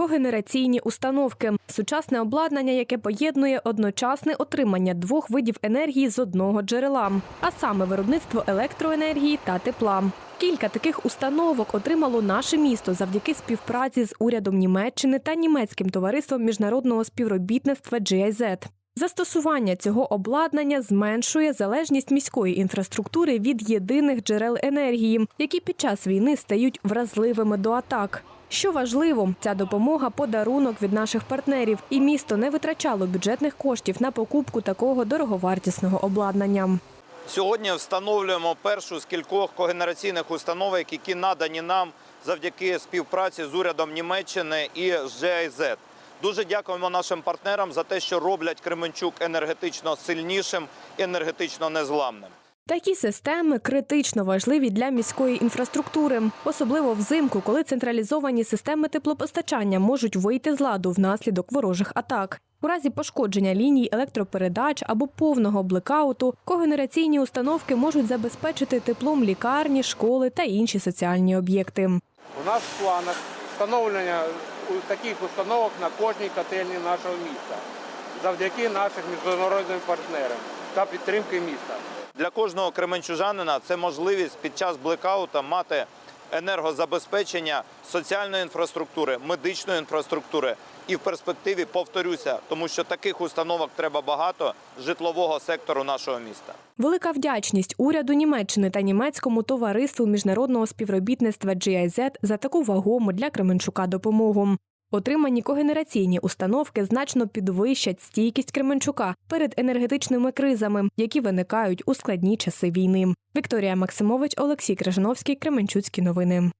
когенераційні установки сучасне обладнання, яке поєднує одночасне отримання двох видів енергії з одного джерела, а саме виробництво електроенергії та тепла. Кілька таких установок отримало наше місто завдяки співпраці з урядом Німеччини та німецьким товариством міжнародного співробітництва GIZ. Застосування цього обладнання зменшує залежність міської інфраструктури від єдиних джерел енергії, які під час війни стають вразливими до атак. Що важливо, ця допомога подарунок від наших партнерів, і місто не витрачало бюджетних коштів на покупку такого дороговартісного обладнання. Сьогодні встановлюємо першу з кількох когенераційних установок, які надані нам завдяки співпраці з урядом Німеччини і з GIZ. Дуже дякуємо нашим партнерам за те, що роблять Кременчук енергетично сильнішим, енергетично незламним. Такі системи критично важливі для міської інфраструктури, особливо взимку, коли централізовані системи теплопостачання можуть вийти з ладу внаслідок ворожих атак. У разі пошкодження ліній електропередач або повного блекауту когенераційні установки можуть забезпечити теплом лікарні, школи та інші соціальні об'єкти. У нас в планах встановлення таких установок на кожній котельні нашого міста завдяки нашим міжнародним партнерам та підтримки міста. Для кожного кременчужанина це можливість під час блекаута мати енергозабезпечення соціальної інфраструктури, медичної інфраструктури. І в перспективі повторюся, тому що таких установок треба багато житлового сектору нашого міста. Велика вдячність уряду Німеччини та німецькому товариству міжнародного співробітництва GIZ за таку вагому для Кременчука допомогу. Отримані когенераційні установки значно підвищать стійкість Кременчука перед енергетичними кризами, які виникають у складні часи війни. Вікторія Максимович, Олексій Крижановський, Кременчуцькі новини.